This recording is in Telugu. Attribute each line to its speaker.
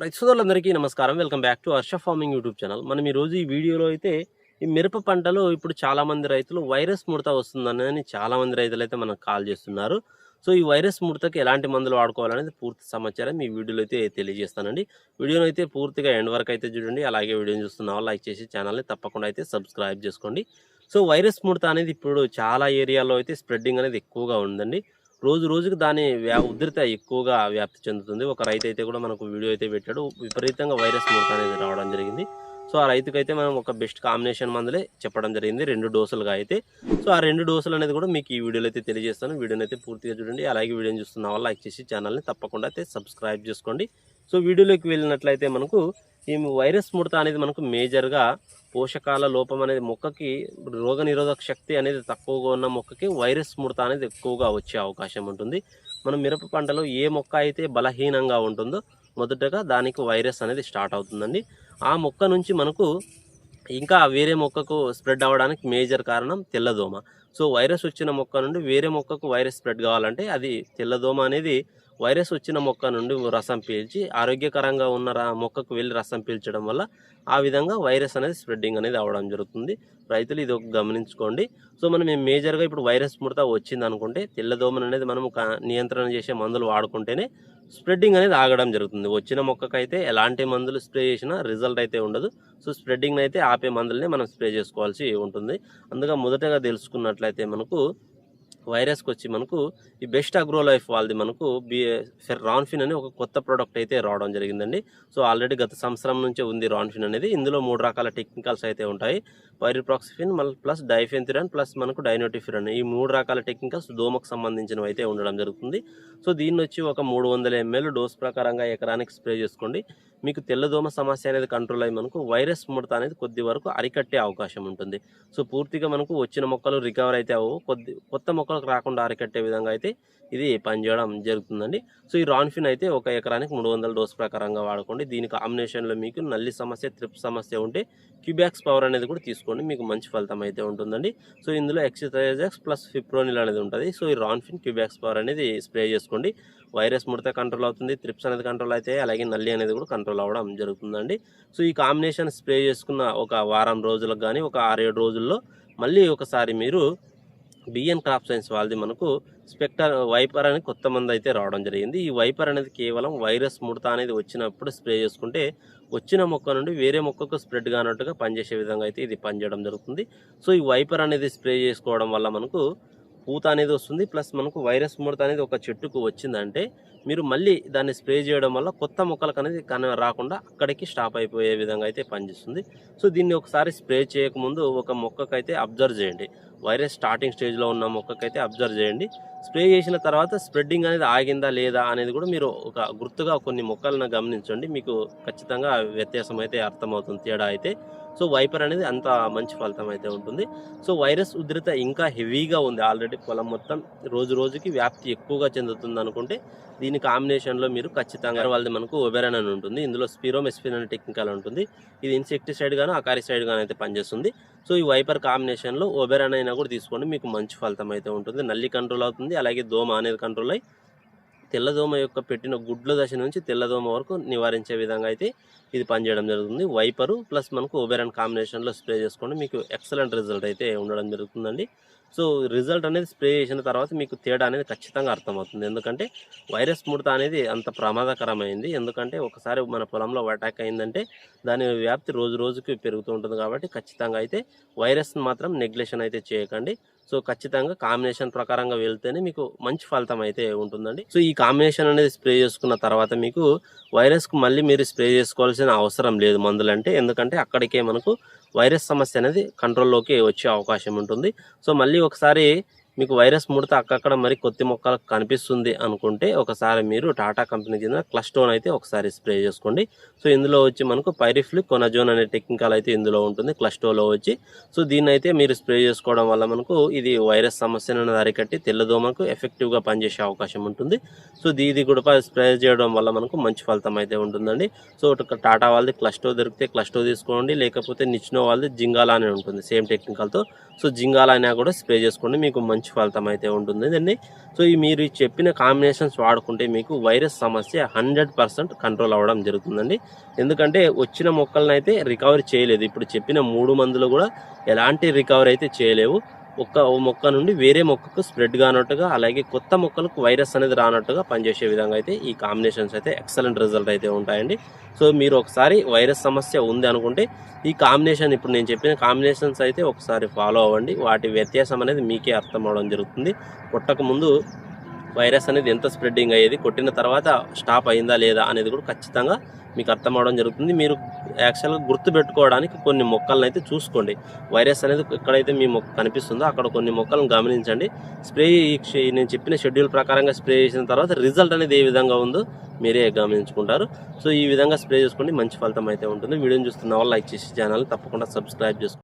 Speaker 1: రైతు సోదరులందరికీ నమస్కారం. Welcome back to Harsha farming YouTube channel. మనం ఈరోజు ఈ వీడియోలో అయితే ఈ మిరప పంటలో ఇప్పుడు చాలామంది రైతులు వైరస్ ముడత వస్తుందని చాలామంది రైతులు అయితే మనకు కాల్ చేస్తున్నారు. సో ఈ వైరస్ ముడతకి ఎలాంటి మందులు వాడుకోవాలనేది పూర్తి సమాచారం ఈ వీడియోలో అయితే తెలియజేస్తానండి. వీడియోను అయితే పూర్తిగా ఎండ్ వరకు అయితే చూడండి. అలాగే వీడియోని చూస్తున్న లైక్ చేసి ఛానల్ని తప్పకుండా అయితే సబ్స్క్రైబ్ చేసుకోండి. సో వైరస్ ముడత అనేది ఇప్పుడు చాలా ఏరియాలో అయితే స్ప్రెడ్డింగ్ అనేది ఎక్కువగా ఉందండి. రోజు రోజుకి దాని వ్యా ఉధృత ఎక్కువగా వ్యాప్తి చెందుతుంది. ఒక రైతు అయితే కూడా మనకు వీడియో అయితే పెట్టాడు. విపరీతంగా వైరస్ ముడత అనేది రావడం జరిగింది. సో ఆ రైతుకైతే మనం ఒక బెస్ట్ కాంబినేషన్ మందులే చెప్పడం జరిగింది. రెండు డోసులుగా అయితే. సో ఆ రెండు డోసులు అనేది కూడా మీకు ఈ వీడియోలో అయితే తెలియజేస్తాను. వీడియోని అయితే పూర్తిగా చూడండి. అలాగే వీడియోని చూస్తున్న వాళ్ళు లైక్ చేసి ఛానల్ని తప్పకుండా అయితే సబ్స్క్రైబ్ చేసుకోండి. సో వీడియోలోకి వెళ్ళినట్లయితే మనకు ఈ వైరస్ ముడత అనేది మనకు మేజర్గా పోషకాల లోపం అనేది మొక్కకి రోగ నిరోధక శక్తి అనేది తక్కువగా ఉన్న మొక్కకి వైరస్ ముడత అనేది ఎక్కువగా వచ్చే అవకాశం ఉంటుంది. మనం మిరప పంటలో ఏ మొక్క అయితే బలహీనంగా ఉంటుందో మొదటగా దానికి వైరస్ అనేది స్టార్ట్ అవుతుందండి. ఆ మొక్క నుంచి మనకు ఇంకా వేరే మొక్కకు స్ప్రెడ్ అవ్వడానికి మేజర్ కారణం తెల్లదోమ. సో వైరస్ వచ్చిన మొక్క నుండి వేరే మొక్కకు వైరస్ స్ప్రెడ్ కావాలంటే అది తెల్లదోమ అనేది వైరస్ వచ్చిన మొక్క నుండి రసం పీల్చి ఆరోగ్యకరంగా ఉన్న మొక్కకు వెళ్ళి రసం పీల్చడం వల్ల ఆ విధంగా వైరస్ అనేది స్ప్రెడ్డింగ్ అనేది అవడం జరుగుతుంది. రైతులు ఇది ఒక గమనించుకోండి. సో మనం మేజర్గా ఇప్పుడు వైరస్ ముడత వచ్చింది అనుకుంటే తెల్లదోమను అనేది మనం నియంత్రణ చేసే మందులు వాడుకుంటేనే స్ప్రెడ్డింగ్ అనేది ఆగడం జరుగుతుంది. వచ్చిన మొక్కకైతే ఎలాంటి మందులు స్ప్రే చేసినా రిజల్ట్ అయితే ఉండదు. సో స్ప్రెడ్డింగ్ అయితే ఆపే మందులనే మనం స్ప్రే చేసుకోవాల్సి ఉంటుంది. అందుకే మొదటగా తెలుసుకున్నట్లయితే మనకు వైరస్కి వచ్చి మనకు ఈ బెస్ట్ అగ్రో లైఫ్ వాళ్ళది మనకు బి రాన్ఫిన్ అని ఒక కొత్త ప్రోడక్ట్ అయితే రావడం జరిగిందండి. సో ఆల్రెడీ గత సంవత్సరం నుంచే ఉంది రాన్ఫిన్ అనేది. ఇందులో మూడు రకాల టెక్నికల్స్ అయితే ఉంటాయి. పైరిప్రాక్సిఫిన్ మళ్ళీ ప్లస్ డైఫెన్థిరన్ ప్లస్ మనకు డైనోటిఫిరన్. ఈ మూడు రకాల టెక్నికల్స్ దోమకు సంబంధించినవి అయితే ఉండడం జరుగుతుంది. సో దీన్ని వచ్చి ఒక మూడు వందల ఎంఎల్ డోస్ ప్రకారంగా ఎకరానికి స్ప్రే చేసుకోండి. మీకు తెల్లదోమ సమస్య అనేది కంట్రోల్ అయ్యి మనకు వైరస్ ముడత అనేది కొద్ది వరకు అరికట్టే అవకాశం ఉంటుంది. సో పూర్తిగా మనకు వచ్చిన మొక్కలు రికవర్ అయితే అవ్వవు. కొద్ది కొత్త మొక్కలకు రాకుండా అరికట్టే విధంగా అయితే ఇది పనిచేయడం జరుగుతుందండి. సో ఈ రాన్ఫిన్ అయితే ఒక ఎకరానికి మూడు వందల డోస్ ప్రకారంగా వాడుకోండి. దీని కాంబినేషన్లో మీకు నల్లి సమస్య త్రిప్ సమస్య ఉంటే క్యూబ్యాక్స్ పవర్ అనేది కూడా తీసుకోండి. మీకు మంచి ఫలితం అయితే ఉంటుందండి. సో ఇందులో ఎక్సిథైజెక్స్ ప్లస్ ఫిప్రోనిల్ అనేది ఉంటుంది. సో ఈ రాన్ఫిన్ క్యూబ్యాక్స్ పవర్ అనేది స్ప్రే చేసుకోండి. వైరస్ ముడత కంట్రోల్ అవుతుంది. త్రిప్స్ అనేది కంట్రోల్ అయితే అలాగే నల్లి అనేది కూడా కంట్రోల్ అవ్వడం జరుగుతుందండి. సో ఈ కాంబినేషన్ స్ప్రే చేసుకున్న ఒక వారం రోజులకు కానీ ఒక ఆరేడు రోజుల్లో మళ్ళీ ఒకసారి మీరు బిఎన్ క్రాప్ సైన్స్ వాళ్ళది మనకు స్పెక్టర్ వైపర్ అని కొత్త మంది అయితే రావడం జరిగింది. ఈ వైపర్ అనేది కేవలం వైరస్ ముడత అనేది వచ్చినప్పుడు స్ప్రే చేసుకుంటే వచ్చిన మొక్క నుండి వేరే మొక్కకు స్ప్రెడ్ కానట్టుగా పనిచేసే విధంగా అయితే ఇది పనిచేయడం జరుగుతుంది. సో ఈ వైపర్ అనేది స్ప్రే చేసుకోవడం వల్ల మనకు పూత అనేది వస్తుంది ప్లస్ మనకు వైరస్ ముడత అనేది ఒక చెట్టుకు వచ్చిందంటే మీరు మళ్ళీ దాన్ని స్ప్రే చేయడం వల్ల కొత్త మొక్కలకు అనేది కన రాకుండా అక్కడికి స్టాప్ అయిపోయే విధంగా అయితే పనిచేస్తుంది. సో దీన్ని ఒకసారి స్ప్రే చేయకముందు ఒక మొక్కకైతే అబ్జర్వ్ చేయండి. వైరస్ స్టార్టింగ్ స్టేజ్లో ఉన్న మొక్కకైతే అబ్జర్వ్ చేయండి. స్ప్రే చేసిన తర్వాత స్ప్రెడ్డింగ్ అనేది ఆగిందా లేదా అనేది కూడా మీరు ఒక గుర్తుగా కొన్ని మొక్కలను గమనించండి. మీకు ఖచ్చితంగా వ్యత్యాసం అయితే అర్థమవుతుంది తేడా అయితే. సో వైపర్ అనేది అంత మంచి ఫలితం అయితే ఉంటుంది. సో వైరస్ ఉధృత ఇంకా హెవీగా ఉంది. ఆల్రెడీ పొలం మొత్తం రోజు రోజుకి వ్యాప్తి ఎక్కువగా చెందుతుంది అనుకుంటే దీని కాంబినేషన్లో మీరు ఖచ్చితంగా వాళ్ళది మనకు ఒబెరన్ అని ఉంటుంది. ఇందులో స్పిరోమెస్పిన్ అనే టెక్నికల్ ఉంటుంది. ఇది ఇన్సెక్టిసైడ్ గాను అకారిసైడ్ గాను అయితే పనిచేస్తుంది. సో ఈ వైపర్ కాంబినేషన్లో ఒబెరన్ అయినా కూడా తీసుకోండి. మీకు మంచి ఫలితం అయితే ఉంటుంది. నల్లి కంట్రోల్ అవుతుంది. అలాగే దోమ అనేది కంట్రోల్ అయ్యి తెల్లదోమ యొక్క పెట్టిన గుడ్ల దశ నుంచి తెల్లదోమ వరకు నివారించే విధంగా అయితే ఇది పనిచేయడం జరుగుతుంది. వైపరు ప్లస్ మనకు ఓబెరాన్ కాంబినేషన్లో స్ప్రే చేసుకోండి. మీకు ఎక్సలెంట్ రిజల్ట్ అయితే ఉండడం జరుగుతుందండి. సో రిజల్ట్ అనేది స్ప్రే చేసిన తర్వాత మీకు తేడా అనేది ఖచ్చితంగా అర్థమవుతుంది. ఎందుకంటే వైరస్ ముడత అనేది అంత ప్రమాదకరమైంది. ఎందుకంటే ఒకసారి మన పొలంలో అటాక్ అయిందంటే దాని వ్యాప్తి రోజు రోజుకి పెరుగుతూ ఉంటుంది కాబట్టి ఖచ్చితంగా అయితే వైరస్ని మాత్రం నెగ్లెక్షన్ అయితే చేయకండి. సో ఖచ్చితంగా కాంబినేషన్ ప్రకారంగా వెళ్తేనే మీకు మంచి ఫలితం అయితే ఉంటుందండి. సో ఈ కాంబినేషన్ అనేది స్ప్రే చేసుకున్న తర్వాత మీకు వైరస్కు మళ్ళీ మీరు స్ప్రే చేసుకోవాల్సిన అవసరం లేదు మందులంటే. ఎందుకంటే అక్కడికే మనకు వైరస్ సమస్య అనేది కంట్రోల్లోకి వచ్చే అవకాశం ఉంటుంది. సో మళ్ళీ ఒకసారి మీకు వైరస్ ముడత అక్కడక్కడ మరి కొత్తి మొక్కలకు కనిపిస్తుంది అనుకుంటే ఒకసారి మీరు టాటా కంపెనీ చెందిన క్లస్టోన్ అయితే ఒకసారి స్ప్రే చేసుకోండి. సో ఇందులో వచ్చి మనకు పైరిఫ్లిక్ కొనజోన్ అనే టెక్నికల్ అయితే ఇందులో ఉంటుంది క్లస్టోలో వచ్చి. సో దీన్ని అయితే మీరు స్ప్రే చేసుకోవడం వల్ల మనకు ఇది వైరస్ సమస్యను అరికట్టి తెల్లదోమకు ఎఫెక్టివ్గా పనిచేసే అవకాశం ఉంటుంది. సో దీ- ఇది కూడా స్ప్రే చేయడం వల్ల మనకు మంచి ఫలితం అయితే ఉంటుందండి. సో టాటా వాళ్ళది క్లస్టో దొరికితే క్లస్టో తీసుకోండి లేకపోతే నిచ్నో వాళ్ళది జింగాలా అని ఉంటుంది సేమ్ టెక్నికల్తో. సో జింగాలా అయినా కూడా స్ప్రే చేసుకోండి మీకు మంచి మంచి ఫలితం అయితే ఉంటుంది. అండి సో ఈ మీరు చెప్పిన కాంబినేషన్స్ వాడుకుంటే మీకు వైరస్ సమస్య హండ్రెడ్ పర్సెంట్ కంట్రోల్ అవ్వడం జరుగుతుందండి. ఎందుకంటే వచ్చిన మొక్కలను అయితే రికవరీ చేయలేదు. ఇప్పుడు చెప్పిన మూడు మందులు కూడా ఎలాంటి రికవరీ అయితే చేయలేవు. ఒక్క ఓ మొక్క నుండి వేరే మొక్కకు స్ప్రెడ్ కానట్టుగా అలాగే కొత్త మొక్కలకు వైరస్ అనేది రానట్టుగా పనిచేసే విధంగా అయితే ఈ కాంబినేషన్స్ అయితే ఎక్సలెంట్ రిజల్ట్ అయితే ఉంటాయండి. సో మీరు ఒకసారి వైరస్ సమస్య ఉంది అనుకుంటే ఈ కాంబినేషన్ ఇప్పుడు నేను చెప్పిన కాంబినేషన్స్ అయితే ఒకసారి ఫాలో అవ్వండి. వాటి వ్యత్యాసం అనేది మీకే అర్థం అవడం జరుగుతుంది. పుట్టక ముందు వైరస్ అనేది ఎంత స్ప్రెడ్డింగ్ అయ్యేది కొట్టిన తర్వాత స్టాప్ అయిందా లేదా అనేది కూడా ఖచ్చితంగా మీకు అర్థం అవడం జరుగుతుంది. మీరు యాక్చువల్గా గుర్తు పెట్టుకోవడానికి కొన్ని మొక్కలను అయితే చూసుకోండి. వైరస్ అనేది ఎక్కడైతే మీ మొక్క కనిపిస్తుందో అక్కడ కొన్ని మొక్కలను గమనించండి. స్ప్రే నేను చెప్పిన షెడ్యూల్ ప్రకారంగా స్ప్రే చేసిన తర్వాత రిజల్ట్ అనేది ఏ విధంగా ఉందో మీరే గమనించుకుంటారు. సో ఈ విధంగా స్ప్రే చేసుకోండి మంచి ఫలితం అయితే ఉంటుంది. వీడియోని చూస్తున్న వాళ్ళు లైక్ చేసి ఛానల్ తప్పకుండా సబ్స్క్రైబ్ చేసుకోండి.